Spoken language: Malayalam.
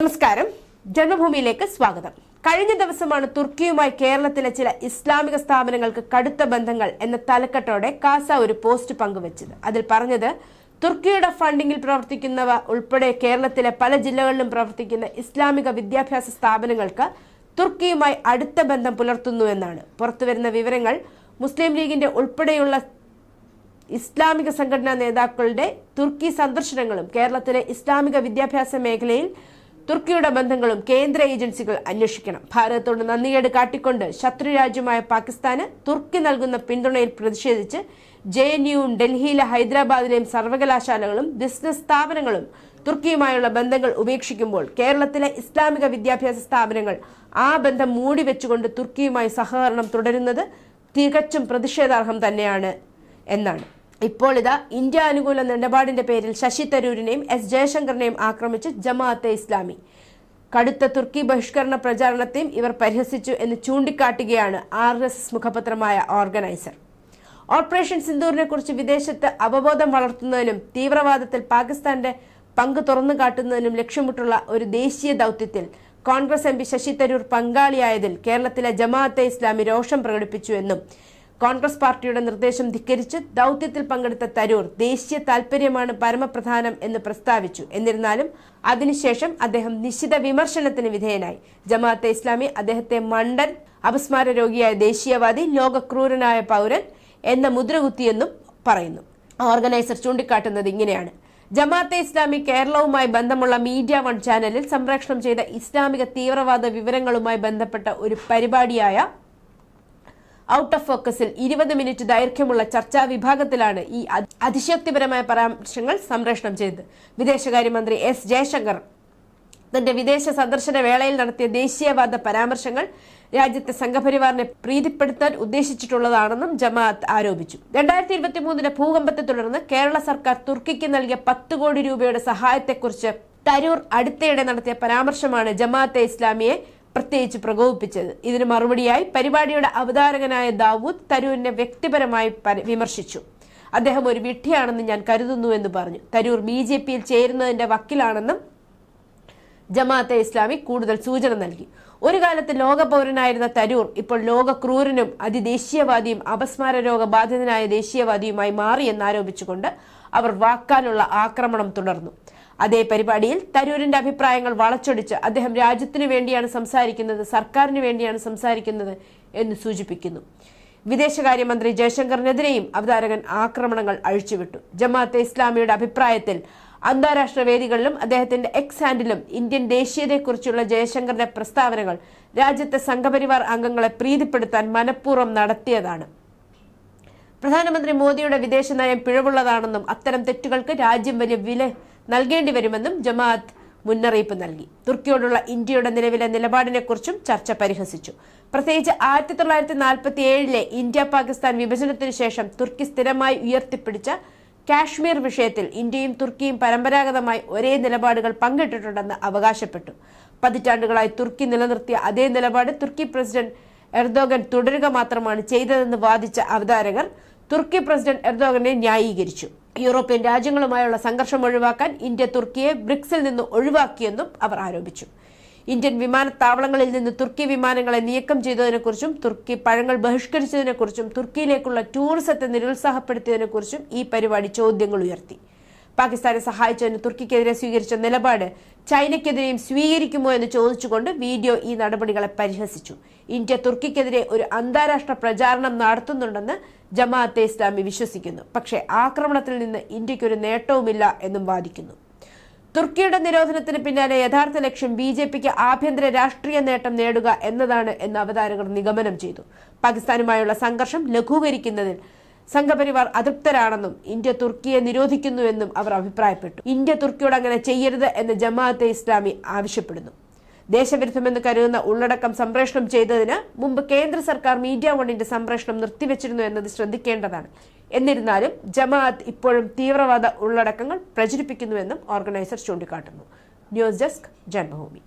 നമസ്കാരം. ജന്മഭൂമിയിലേക്ക് സ്വാഗതം. കഴിഞ്ഞ ദിവസമാണ് തുർക്കിയുമായി കേരളത്തിലെ ചില ഇസ്ലാമിക സ്ഥാപനങ്ങൾക്ക് കടുത്ത ബന്ധങ്ങൾ എന്ന തലക്കെട്ടോടെ കാസ ഒരു പോസ്റ്റ് പങ്കുവച്ചത്. അതിൽ പറഞ്ഞത് തുർക്കിയുടെ ഫണ്ടിങ്ങിൽ പ്രവർത്തിക്കുന്നവ ഉൾപ്പെടെ കേരളത്തിലെ പല ജില്ലകളിലും പ്രവർത്തിക്കുന്ന ഇസ്ലാമിക വിദ്യാഭ്യാസ സ്ഥാപനങ്ങൾക്ക് തുർക്കിയുമായി അടുത്ത ബന്ധം പുലർത്തുന്നു എന്നാണ്. പുറത്തുവരുന്ന വിവരങ്ങൾ മുസ്ലിം ലീഗിന്റെ ഉൾപ്പെടെയുള്ള ഇസ്ലാമിക സംഘടനാ നേതാക്കളുടെ തുർക്കി സന്ദർശനങ്ങളും കേരളത്തിലെ ഇസ്ലാമിക വിദ്യാഭ്യാസ മേഖലയിൽ തുർക്കിയുടെ ബന്ധങ്ങളും കേന്ദ്ര ഏജൻസികൾ അന്വേഷിക്കണം. ഭാരതത്തോട് നന്ദികേട് കാട്ടിക്കൊണ്ട് ശത്രുരാജ്യമായ പാകിസ്ഥാന് തുർക്കി നൽകുന്ന പിന്തുണയിൽ പ്രതിഷേധിച്ച് ജെ എൻ യുവും ഡൽഹിയിലെ ഹൈദരാബാദിലെയും സർവകലാശാലകളും ബിസിനസ് സ്ഥാപനങ്ങളും തുർക്കിയുമായുള്ള ബന്ധങ്ങൾ ഉപേക്ഷിക്കുമ്പോൾ കേരളത്തിലെ ഇസ്ലാമിക വിദ്യാഭ്യാസ സ്ഥാപനങ്ങൾ ആ ബന്ധം മൂടി വെച്ചുകൊണ്ട് തുർക്കിയുമായി സഹകരണം തുടരുന്നത് തികച്ചും പ്രതിഷേധാർഹം തന്നെയാണ് എന്നാണ്. ഇപ്പോൾ ഇതാ ഇന്ത്യ അനുകൂല നിലപാടിന്റെ പേരിൽ ശശി തരൂരിനെയും എസ് ജയശങ്കറിനെയും ആക്രമിച്ച് ജമാഅത്തെ ഇസ്ലാമി. കടുത്ത തുർക്കി ബഹിഷ്കരണ പ്രചാരണത്തെയും ഇവർ പരിഹസിച്ചു എന്ന് ചൂണ്ടിക്കാട്ടുകയാണ് ആർ എസ് എസ് മുഖപത്രമായ ഓർഗനൈസർ. ഓപ്പറേഷൻ സിന്ദൂറിനെ കുറിച്ച് വിദേശത്ത് അവബോധം വളർത്തുന്നതിനും തീവ്രവാദത്തിൽ പാകിസ്ഥാന്റെ പങ്ക് തുറന്നു കാട്ടുന്നതിനും ലക്ഷ്യമിട്ടുള്ള ഒരു ദേശീയ ദൗത്യത്തിൽ Congress M P Shashi Tharoor പങ്കാളിയായതിൽ കേരളത്തിലെ ജമാഅത്തെ ഇസ്ലാമി രോഷം പ്രകടിപ്പിച്ചു എന്നും കോൺഗ്രസ് പാർട്ടിയുടെ നിർദ്ദേശം ധിക്കരിച്ച് ദൗത്യത്തിൽ പങ്കെടുത്ത തരൂർ ദേശീയ താൽപര്യമാണ് പരമപ്രധാനം എന്ന് പ്രസ്താവിച്ചു. എന്നിരുന്നാലും അതിനുശേഷം അദ്ദേഹം നിശ്ചിത വിമർശനത്തിന് വിധേയനായി. ജമാഅത്തെ ഇസ്ലാമി അദ്ദേഹത്തെ മണ്ടൻ അപസ്മാര രോഗിയായ ദേശീയവാദി ലോകക്രൂരനായ പൗരൻ എന്ന മുദ്രകുത്തിയെന്നും പറയുന്നു. ഓർഗനൈസർ ചൂണ്ടിക്കാട്ടുന്നത് ഇങ്ങനെയാണ്. ജമാഅത്തെ ഇസ്ലാമി കേരളവുമായി ബന്ധമുള്ള മീഡിയ വൺ ചാനലിൽ സംപ്രേഷണം ചെയ്ത ഇസ്ലാമിക തീവ്രവാദ വിവരങ്ങളുമായി ബന്ധപ്പെട്ട ഒരു പരിപാടിയായ ഔട്ട് ഓഫ് ഫോക്കസിൽ ഇരുപത് മിനിറ്റ് ദൈർഘ്യമുള്ള ചർച്ചാ വിഭാഗത്തിലാണ് ഈ അതിശക്തിപരമായ പരാമർശങ്ങൾ സംപ്രേഷണം ചെയ്തത്. വിദേശകാര്യമന്ത്രി എസ് ജയശങ്കർ തന്റെ വിദേശ സന്ദർശന വേളയിൽ നടത്തിയ ദേശീയവാദ പരാമർശങ്ങൾ രാജ്യത്തെ സംഘപരിവാറിനെ പ്രീതിപ്പെടുത്താൻ ഉദ്ദേശിച്ചിട്ടുള്ളതാണെന്നും ജമാഅത്ത് ആരോപിച്ചു. രണ്ടായിരത്തി ഇരുപത്തി ഭൂകമ്പത്തെ തുടർന്ന് കേരള സർക്കാർ തുർക്കിക്ക് നൽകിയ പത്ത് കോടി രൂപയുടെ സഹായത്തെക്കുറിച്ച് തരൂർ അടുത്തിടെ നടത്തിയ പരാമർശമാണ് ജമാഅത്തെ ഇസ്ലാമിയെ പ്രത്യേകിച്ച് പ്രകോപിപ്പിച്ചത്. ഇതിന് മറുപടിയായി പരിപാടിയുടെ അവതാരകനായ ദാവൂദ് തരൂരിനെ വ്യക്തിപരമായി വിമർശിച്ചു. അദ്ദേഹം ഒരു വിഡ്ഢിയാണെന്ന് ഞാൻ കരുതുന്നു എന്ന് പറഞ്ഞു. തരൂർ ബി ജെ പിയിൽ ചേരുന്നതിന്റെ വക്കിലാണെന്നും ജമാഅത്തെ ഇസ്ലാമി കൂടുതൽ സൂചന നൽകി. ഒരു കാലത്ത് ലോക പൗരനായിരുന്ന തരൂർ ഇപ്പോൾ ലോക ക്രൂരനും അതിദേശീയവാദിയും അപസ്മാര രോഗബാധിതനായ ദേശീയവാദിയുമായി മാറിയെന്നാരോപിച്ചുകൊണ്ട് അവർ വാക്കാലുള്ള ആക്രമണം തുടർന്നു. അതേ പരിപാടിയിൽ തരൂരിന്റെ അഭിപ്രായങ്ങൾ വളച്ചൊടിച്ച് അദ്ദേഹം രാജ്യത്തിനു വേണ്ടിയാണ് സംസാരിക്കുന്നത് സർക്കാരിന് വേണ്ടിയാണ് സംസാരിക്കുന്നത് എന്ന് സൂചിപ്പിക്കുന്നു. വിദേശകാര്യമന്ത്രി ജയശങ്കറിനെതിരെയും അവതാരകൻ ആക്രമണങ്ങൾ അഴിച്ചുവിട്ടു. ജമാഅത്തെ ഇസ്ലാമിയുടെ അഭിപ്രായത്തിൽ അന്താരാഷ്ട്ര വേദികളിലും അദ്ദേഹത്തിന്റെ എക്സ് ഹാൻഡിലും ഇന്ത്യൻ ദേശീയതയെക്കുറിച്ചുള്ള ജയശങ്കറിന്റെ പ്രസ്താവനകൾ രാജ്യത്തെ സംഘപരിവാർ അംഗങ്ങളെ പ്രീതിപ്പെടുത്താൻ മനഃപൂർവം നടത്തിയതാണ്. പ്രധാനമന്ത്രി മോദിയുടെ വിദേശ നയം പിഴവുള്ളതാണെന്നും അത്തരം തെറ്റുകൾക്ക് രാജ്യം വലിയ വില നൽകേണ്ടി വരുമെന്നും ജമാഅത്ത് മുന്നറിയിപ്പ് നൽകി. തുർക്കിയോടുള്ള ഇന്ത്യയുടെ നിലവിലെ നിലപാടിനെക്കുറിച്ചും ചർച്ച പരിഹസിച്ചു. പ്രത്യേകിച്ച് ആയിരത്തി തൊള്ളായിരത്തി നാൽപ്പത്തി ഏഴിലെ ഇന്ത്യ പാകിസ്ഥാൻ വിഭജനത്തിന് ശേഷം തുർക്കി സ്ഥിരമായി ഉയർത്തിപ്പിടിച്ച കാശ്മീർ വിഷയത്തിൽ ഇന്ത്യയും തുർക്കിയും പരമ്പരാഗതമായി ഒരേ നിലപാടുകൾ പങ്കിട്ടിട്ടുണ്ടെന്ന് അവകാശപ്പെട്ടു. പതിറ്റാണ്ടുകളായി തുർക്കി നിലനിർത്തിയ അതേ നിലപാട് തുർക്കി പ്രസിഡന്റ് എർദോഗൻ തുടരുക മാത്രമാണ് ചെയ്തതെന്ന് വാദിച്ച അവതാരകർ തുർക്കി പ്രസിഡന്റ് എർദോഗനെ ന്യായീകരിച്ചു. യൂറോപ്യൻ രാജ്യങ്ങളുമായുള്ള സംഘർഷം ഒഴിവാക്കാൻ ഇന്ത്യ തുർക്കിയെ ബ്രിക്സിൽ നിന്ന് ഒഴിവാക്കിയെന്നും അവർ ആരോപിച്ചു. ഇന്ത്യൻ വിമാനത്താവളങ്ങളിൽ നിന്ന് തുർക്കി വിമാനങ്ങളെ നീക്കം ചെയ്തതിനെക്കുറിച്ചും തുർക്കി പഴങ്ങൾ ബഹിഷ്കരിച്ചതിനെക്കുറിച്ചും തുർക്കിയിലേക്കുള്ള ടൂറിസത്തെ നിരുത്സാഹപ്പെടുത്തിയതിനെക്കുറിച്ചും ഈ പരിപാടി ചോദ്യങ്ങൾ ഉയർത്തി. പാകിസ്ഥാനെ സഹായിച്ചതിന് തുർക്കിക്കെതിരെ സ്വീകരിച്ച നിലപാട് ചൈനയ്ക്കെതിരെയും സ്വീകരിക്കുമോ എന്ന് ചോദിച്ചുകൊണ്ട് വീഡിയോ ഈ നടപടികളെ പരിഹസിച്ചു. ഇന്ത്യ തുർക്കിക്കെതിരെ ഒരു അന്താരാഷ്ട്ര പ്രചാരണം നടത്തുന്നുണ്ടെന്ന് ജമാഅത്തെ ഇസ്ലാമി വിശ്വസിക്കുന്നു. പക്ഷേ ആക്രമണത്തിൽ നിന്ന് ഇന്ത്യക്കൊരു നേട്ടവുമില്ല എന്നും വാദിക്കുന്നു. തുർക്കിയുടെ നിരോധനത്തിന് പിന്നാലെ യഥാർത്ഥ ലക്ഷ്യം ബി ജെ പിക്ക് ആഭ്യന്തര രാഷ്ട്രീയ നേട്ടം നേടുക എന്നതാണ് എന്ന് അവതാരകർ നിഗമനം ചെയ്തു. പാകിസ്ഥാനുമായുള്ള സംഘർഷം ലഘൂകരിക്കുന്നതിൽ സംഘപരിവാർ അതൃപ്തരാണെന്നും ഇന്ത്യ തുർക്കിയെ നിരോധിക്കുന്നുവെന്നും അവർ അഭിപ്രായപ്പെട്ടു. ഇന്ത്യ തുർക്കിയോട് അങ്ങനെ ചെയ്യരുത് എന്ന് ജമാഅത്തെ ഇസ്ലാമി ആവശ്യപ്പെടുന്നു. ദേശവിരുദ്ധമെന്ന് കരുതുന്ന ഉള്ളടക്കം സംപ്രേഷണം ചെയ്തതിന് മുമ്പ് കേന്ദ്ര സർക്കാർ മീഡിയ വണ്ണിന്റെ സംപ്രേഷണം നിർത്തിവെച്ചിരുന്നു എന്നത് ശ്രദ്ധിക്കേണ്ടതാണ്. എന്നിരുന്നാലും ജമാഅത്ത് ഇപ്പോഴും തീവ്രവാദ ഉള്ളടക്കങ്ങൾ പ്രചരിപ്പിക്കുന്നുവെന്നും ഓർഗനൈസർ ചൂണ്ടിക്കാട്ടുന്നു. News desk Janmabhumi.